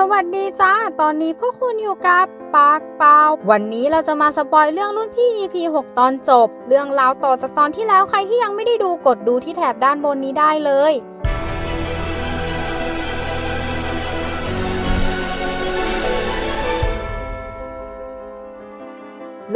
สวัสดีจ้า ตอนนี้พวกคุณอยู่กับปากเปล่าวันนี้เราจะมาสปอยเรื่องรุ่นพี่ EP 6 ตอนจบ เรื่องราวต่อจากตอนที่แล้วใครที่ยังไม่ได้ดูกดดูที่แถบด้านบนนี้ได้เลย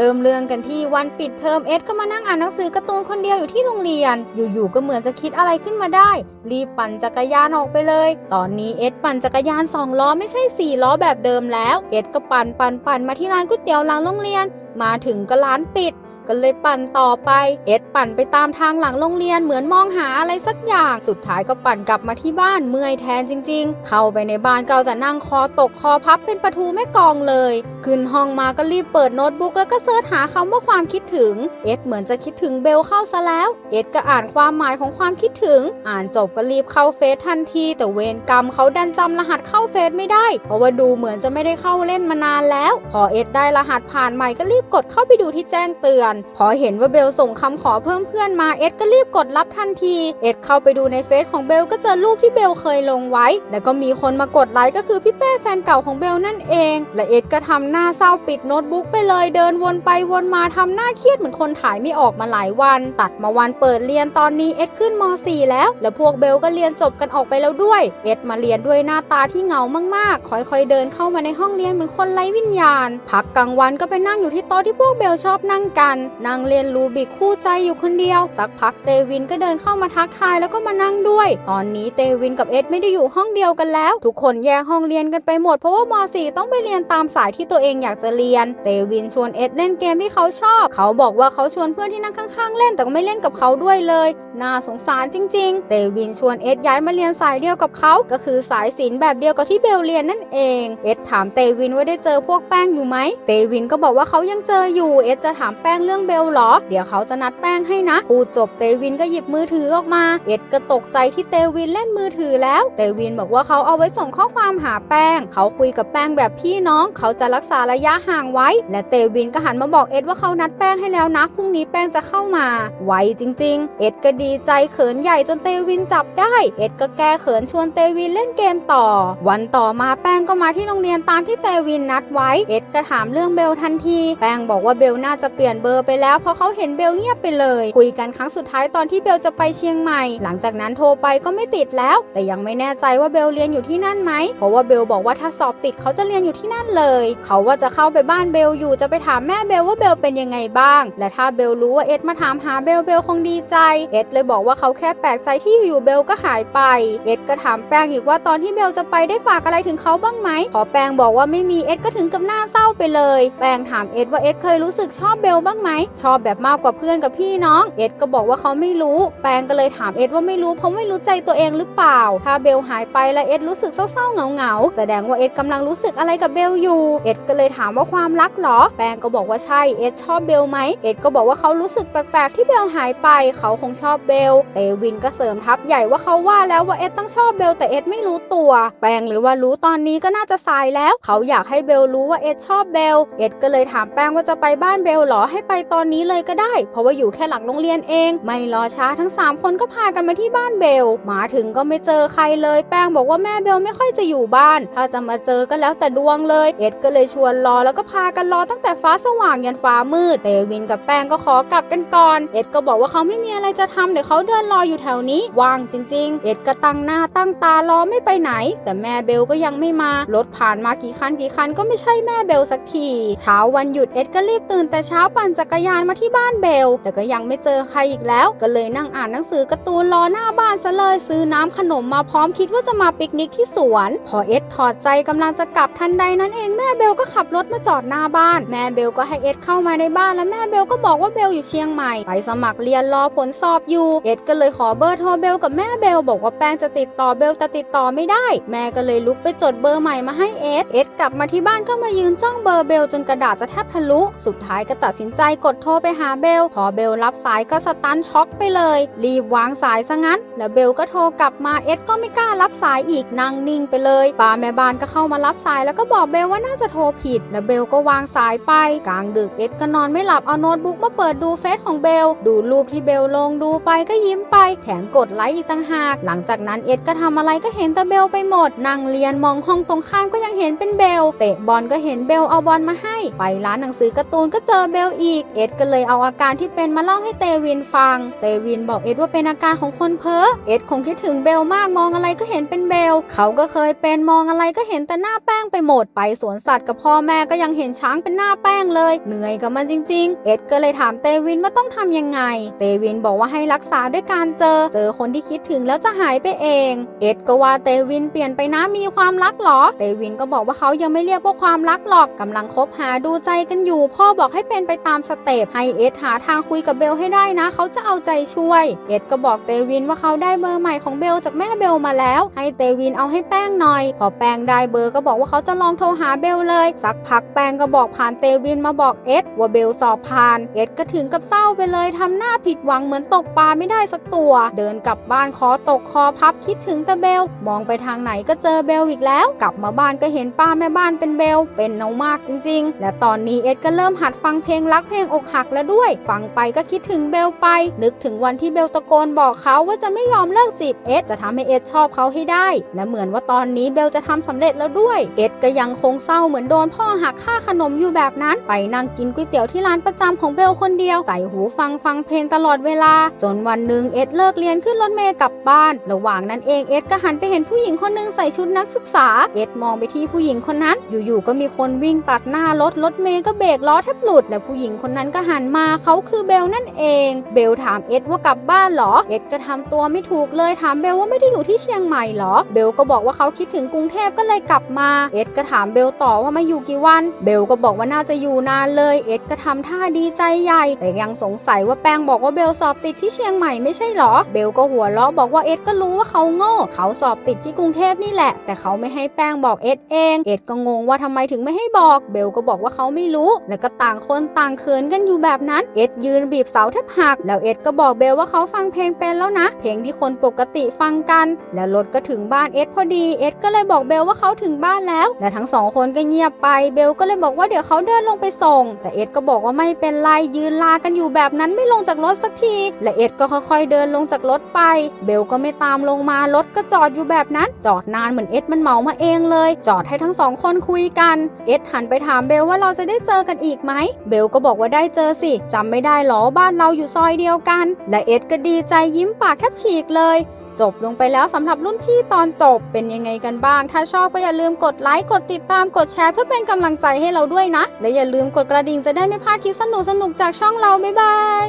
เริ่มเรื่องกันที่วันปิดเทอมเอ็ดก็มานั่งอ่านหนังสือการ์ตูนคนเดียวอยู่ที่โรงเรียน อยู่ๆก็เหมือนจะคิดอะไรขึ้นมาได้ รีบปั่นจักรยานออกไปเลย ตอนนี้เอ็ดปั่นจักรยานสองล้อไม่ใช่สี่ล้อแบบเดิมแล้ว เอ็ดก็ปั่นปั่นปั่นมาที่ร้านก๋วยเตี๋ยวหลังโรงเรียน มาถึงก็ร้านปิด ก็เลยปั่นต่อไป เอ็ดปั่นไปตามทางหลังโรงเรียนเหมือนมองหาอะไรสักอย่าง สุดท้ายก็ปั่นกลับมาที่บ้านเมื่อยแทนจริง ๆ เข้าไปในบ้านก็เอาแต่นั่งคอตกคอพับเป็นประตูแม่กองเลย ขึ้นห้องมาก็รีบเปิดโน้ตบุ๊กแล้วก็เสิร์ชหาคำว่าความคิดถึง เอ็ดเหมือนจะคิดถึงเบลเข้าซะแล้ว เอ็ดก็อ่านความหมายของความคิดถึง อ่านจบก็รีบเข้าเฟซทันที แต่เวรกรรมเขาดันจำรหัสเข้าเฟซไม่ได้ เพราะว่าดูเหมือนจะไม่ได้เข้าเล่นมานานแล้ว พอเอ็ดได้รหัสผ่านใหม่ก็รีบกดเข้าไปดูที่แจ้งเตือนพอเห็นว่าเบลส่งคำขอเพิ่มเพื่อนมาเอ็ดก็รีบกดรับทันที เอ็ดเข้าไปดูในเฟซของเบลก็เจอรูปที่เบลเคยลงไว้ แล้วก็มีคนมากดไลค์ก็คือพี่เป้แฟนเก่าของเบลนั่นเอง และเอ็ดก็ทำหน้าเศร้าปิดโน้ตบุ๊กไปเลยเดินวนไปวนมาทำหน้าเครียดเหมือนคนถ่ายไม่ออกมาหลายวัน ตัดมาวันเปิดเรียนตอนนี้เอ็ดขึ้นม .4 แล้ว และพวกเบลก็เรียนจบกันออกไปแล้วด้วย เอ็ดมาเรียนด้วยหน้าตาที่เหงามากๆ ค่อยๆเดินเข้ามาในห้องเรียนเหมือนคนไร้วิญญาณ พักกลางวันก็ไปนั่งอยู่ที่โต๊ะที่พวกเบลชอบนั่งกันนั่งเรียนรูบิกคู่ใจอยู่คนเดียว สักพักเตวินก็เดินเข้ามาทักทายแล้วก็มานั่งด้วย ตอนนี้เตวินกับเอ็ดไม่ได้อยู่ห้องเดียวกันแล้ว ทุกคนแยกห้องเรียนกันไปหมดเพราะว่าม .4 ต้องไปเรียนตามสายที่ตัวเองอยากจะเรียน เตวินชวนเอ็ดเล่นเกมที่เขาชอบ เขาบอกว่าเขาชวนเพื่อนที่นั่งข้างๆ เล่นแต่ก็ไม่เล่นกับเขาด้วยเลย น่าสงสารจริง ๆ เตวินชวนเอ็ดย้ายมาเรียนสายเดียวกับเขาก็คือสายศิลป์แบบเดียวกับที่เบลเรียนนั่นเอง เอ็ดถามเตวินว่าได้เจอพวกแป้งอยู่ไหม เตวินก็บอกว่าเขายังเจออยู่ เอ็ดจะถามแป้งเรื่องเบลหรอ เดี๋ยวเขาจะนัดแป้งให้นะ พูดจบเตวินก็หยิบมือถือออกมา เอ็ดก็ตกใจที่เตวินเล่นมือถือแล้ว เตวินบอกว่าเขาเอาไว้ส่งข้อความหาแป้ง เขาคุยกับแป้งแบบพี่น้อง เขาจะรักษาระยะห่างไว้ และเตวินก็หันมาบอกเอ็ดว่าเขานัดแป้งให้แล้วนะ พรุ่งนี้แป้งจะเข้ามา ไวจริง ๆ เอ็ดก็ดีใจเขินใหญ่จนเตวินจับได้ เอ็ดก็แก้เขินชวนเตวินเล่นเกมต่อ วันต่อมาแป้งก็มาที่โรงเรียนตามที่เตวินนัดไว้ เอ็ดก็ถามเรื่องเบลทันที แป้งบอกว่าเบลน่าจะเปลี่ยนเบอร์ไปแล้วเพราะเขาเห็นเบลเงียบไปเลย คุยกันครั้งสุดท้ายตอนที่เบลจะไปเชียงใหม่ หลังจากนั้นโทรไปก็ไม่ติดแล้ว แต่ยังไม่แน่ใจว่าเบลเรียนอยู่ที่นั่นไหมเพราะว่าเบลบอกว่าถ้าสอบติดเขาจะเรียนอยู่ที่นั่นเลย เขาว่าจะเข้าไปบ้านเบลอยู่จะไปถามแม่เบลว่าเบลเป็นยังไงบ้าง และถ้าเบลรู้ว่าเอ็ดมาถามหาเบลเบลคงดีใจ เอ็ดเลยบอกว่าเขาแค่แปลกใจที่อยู่ๆเบลก็หายไป เอ็ดก็ถามแป้งอีกว่าตอนที่เบลจะไปได้ฝากอะไรถึงเขาบ้างไหมพอแป้งบอกว่าไม่มีเอ็ดก็ถึงกับหน้าเศร้าไปเลย แป้งถามเอ็ดว่าเอ็ดเคยรู้สึกชอบเบลบ้างไหมชอบแบบมากกว่าเพื่อนกับพี่น้อง เอ็ดก็บอกว่าเขาไม่รู้ แปงก็เลยถามเอ็ดว่าไม่รู้เพราะไม่รู้ใจตัวเองหรือเปล่า ถ้าเบลหายไปแล้วเอ็ดรู้สึกเศร้าๆเหงาๆแสดงว่าเอ็ดกำลังรู้สึกอะไรกับเบลอยู่ เอ็ดก็เลยถามว่าความรักเหรอ แปงก็บอกว่าใช่ เอ็ดชอบเบลไหม เอ็ดก็บอกว่าเขารู้สึกแปลกๆที่เบลหายไป เขาคงชอบเบลเตวินก็เสริมทับใหญ่ว่าเขาว่าแล้วว่าเอ็ดต้องชอบเบลแต่เอ็ดไม่รู้ตัว แปงหรือว่ารู้ตอนนี้ก็น่าจะสายแล้ว เขาอยากให้เบลรู้ว่าเอ็ดชอบเบล เอ็ดก็เลยถามแปงว่าจะไปบ้านเบลหรอให้ไปตอนนี้เลยก็ได้ เพราะว่าอยู่แค่หลังโรงเรียนเอง ไม่รอช้าทั้ง 3 คนก็พากันมาที่บ้านเบล มาถึงก็ไม่เจอใครเลย แป้งบอกว่าแม่เบลไม่ค่อยจะอยู่บ้าน ถ้าจะมาเจอก็แล้วแต่ดวงเลย เอ็ดก็เลยชวนรอแล้วก็พากันรอตั้งแต่ฟ้าสว่างยันฟ้ามืดเตวินกับแป้งก็ขอกลับกันก่อน เอ็ดก็บอกว่าเขาไม่มีอะไรจะทำเดี๋ยวเขาเดินรออยู่แถวนี้ว่างจริง ๆ เอ็ดก็ตั้งหน้าตั้งตารอไม่ไปไหน แต่แม่เบลก็ยังไม่มารถผ่านมากี่คันกี่คันก็ไม่ใช่แม่เบลสักที เช้าวันหยุดเอ็ดก็รีบตื่นแต่เช้าปั่นจักกรยานมาที่บ้านเบล แต่ก็ยังไม่เจอใครอีกแล้ว ก็เลยนั่งอ่านหนังสือการ์ตูนรอหน้าบ้านซะเลยซื้อน้ำขนมมาพร้อมคิดว่าจะมาปิกนิกที่สวน พอเอ็ดถอดใจกำลังจะกลับทันใดนั้นเองแม่เบลก็ขับรถมาจอดหน้าบ้าน แม่เบลก็ให้เอ็ดเข้ามาในบ้านแล้วแม่เบลก็บอกว่าเบลอยู่เชียงใหม่ไปสมัครเรียนรอผลสอบอยู่ เอ็ดก็เลยขอเบอร์โทรเบลกับแม่เบลบอกว่าแป้งจะติดต่อเบลแต่ติดต่อไม่ได้ แม่ก็เลยลุกไปจดเบอร์ใหม่มาให้เอ็ดเอ็ดกลับมาที่บ้านก็มายืนจ้องเบอร์เบลจนกระดาษจะแทบทะลุ สุดท้ายก็ตัดสินใจกดโทรไปหาเบล พอเบลรับสายก็สตันช็อกไปเลย รีบวางสายซะงั้น แล้วเบลก็โทรกลับมาเอ็ดก็ไม่กล้ารับสายอีกนั่งนิ่งไปเลยป้าแม่บ้านก็เข้ามารับสายแล้วก็บอกเบลว่าน่าจะโทรผิด แล้วเบลก็วางสายไป กลางดึกเอ็ดก็นอนไม่หลับเอาโน้ตบุ๊กมาเปิดดูเฟซของเบล ดูรูปที่เบลลงดูไปก็ยิ้มไป แถมกดไลค์อีกต่างหาก หลังจากนั้นเอ็ดก็ทำอะไรก็เห็นแต่เบลไปหมดนั่งเรียนมองห้องตรงข้ามก็ยังเห็นเป็นเบล เตะบอลก็เห็นเบลเอาบอลมาให้ ไปร้านหนังสือการ์ตูนก็เจอเบลอีกเอ็ดก็เลยเอาอาการที่เป็นมาเล่าให้เตวินฟัง เตวินบอกเอ็ดว่าเป็นอาการของคนเพ้อ เอ็ดคงคิดถึงเบลมากมองอะไรก็เห็นเป็นเบล เขาก็เคยเป็นมองอะไรก็เห็นแต่หน้าแป้งไปหมด ไปสวนสัตว์กับพ่อแม่ก็ยังเห็นช้างเป็นหน้าแป้งเลย เหนื่อยกับมันจริง ๆ เอ็ดก็เลยถามเตวินว่าต้องทำยังไง เตวินบอกว่าให้รักษาด้วยการเจอ เจอคนที่คิดถึงแล้วจะหายไปเอง เอ็ดก็ว่าเตวินเปลี่ยนไปนะมีความรักหรอ เตวินก็บอกว่าเขายังไม่เรียกว่าความรักหรอกกำลังคบหาดูใจกันอยู่ พ่อบอกให้เป็นไปตามสเตปให้เอ็ดหาทางคุยกับเบลให้ได้นะ เขาจะเอาใจช่วย เอ็ดก็บอกเตวินว่าเขาได้เบอร์ใหม่ของเบลจากแม่เบลมาแล้ว ให้เตวินเอาให้แป้งหน่อย พอแป้งได้เบอร์ก็บอกว่าเขาจะลองโทรหาเบลเลย สักพักแป้งก็บอกผ่านเตวินมาบอกเอ็ดว่าเบลสอบผ่าน เอ็ดก็ถึงกับเศร้าไปเลยทำหน้าผิดหวังเหมือนตกปลาไม่ได้สักตัว เดินกลับบ้านคอตกคอพับคิดถึงแต่เบล มองไปทางไหนก็เจอเบลอีกแล้ว กลับมาบ้านก็เห็นป้าแม่บ้านเป็นเบล เป็นเนามากจริง ๆ และตอนนี้เอ็ดก็เริ่มหัดฟังเพลงรักเพลงอกหักแล้วด้วย ฟังไปก็คิดถึงเบลไป นึกถึงวันที่เบลตะโกนบอกเขาว่าจะไม่ยอมเลิกจีบเอ็ดจะทำให้เอ็ดชอบเขาให้ได้ และเหมือนว่าตอนนี้เบลจะทำสำเร็จแล้วด้วย เอ็ดก็ยังคงเศร้าเหมือนโดนพ่อหักค่าขนมอยู่แบบนั้น ไปนั่งกินก๋วยเตี๋ยวที่ร้านประจำของเบลคนเดียวใส่หูฟังฟังเพลงตลอดเวลา จนวันหนึ่งเอ็ดเลิกเรียนขึ้นรถเมล์กลับบ้าน ระหว่างนั้นเองเอ็ดก็หันไปเห็นผู้หญิงคนหนึงใส่ชุดนักศึกษา เอ็ดมองไปที่ผู้หญิงคนนั้น อยู่ๆก็มีคนวิ่งตัดหน้ารถรถเมล์ก็เบรกล้อแทบหลุดและผู้หญิงคนนั้นก็หันมาเขาคือเบลนั่นเอง เบลถามเอ็ดว่ากลับบ้านเหรอ เอ็ดก็ทำตัวไม่ถูกเลยถามเบลว่าไม่ได้อยู่ที่เชียงใหม่เหรอ เบลก็บอกว่าเขาคิดถึงกรุงเทพก็เลยกลับมา เอ็ดก็ถามเบลต่อว่ามาอยู่กี่วัน เบลก็บอกว่าน่าจะอยู่นานเลย เอ็ดก็ทำท่าดีใจใหญ่ แต่ยังสงสัยว่าแป้งบอกว่าเบลสอบติดที่เชียงใหม่ไม่ใช่เหรอ เบลก็หัวเราะบอกว่าเอ็ดก็รู้ว่าเขาโง่ เขาสอบติดที่กรุงเทพนี่แหละ แต่เขาไม่ให้แป้งบอกเอ็ดเอง เอ็ดก็งงว่าทำไมถึงไม่ให้บอก เบลก็บอกว่าเขาไม่รู้ แล้วก็ต่างคนต่างเขินกันอยู่แบบนั้น เอ็ดยืนบีบเสาแทบหัก แล้วเอ็ดก็บอกเบลว่าเขาฟังเพลงเป็นแล้วนะ เพลงที่คนปกติฟังกัน แล้วรถก็ถึงบ้านเอ็ดพอดี เอ็ดก็เลยบอกเบลว่าเขาถึงบ้านแล้ว และทั้งสองคนก็เงียบไป เบลก็เลยบอกว่าเดี๋ยวเขาเดินลงไปส่ง แต่เอ็ดก็บอกว่าไม่เป็นไร ยืนลากันอยู่แบบนั้นไม่ลงจากรถสักที และเอ็ดก็ค่อยๆเดินลงจากรถไป เบลก็ไม่ตามลงมา รถก็จอดอยู่แบบนั้น จอดนานเหมือนเอ็ดมันเมามาเองเลย จอดให้ทั้งสองคนคุยกัน เอ็ดหันไปถามเบลว่าเราจะได้เจอกันอีกไหม เบลก็บอกว่าได้เจอสิจำไม่ได้หรอบ้านเราอยู่ซอยเดียวกัน และเอ็ดก็ดีใจยิ้มปากแทบฉีกเลยจบลงไปแล้วสำหรับรุ่นพี่ตอนจบเป็นยังไงกันบ้าง ถ้าชอบก็อย่าลืมกดไลค์ กดติดตาม กดแชร์เพื่อเป็นกำลังใจให้เราด้วยนะ และอย่าลืมกดกระดิ่งจะได้ไม่พลาดคลิปสนุกสนุกจากช่องเรา บ๊ายบาย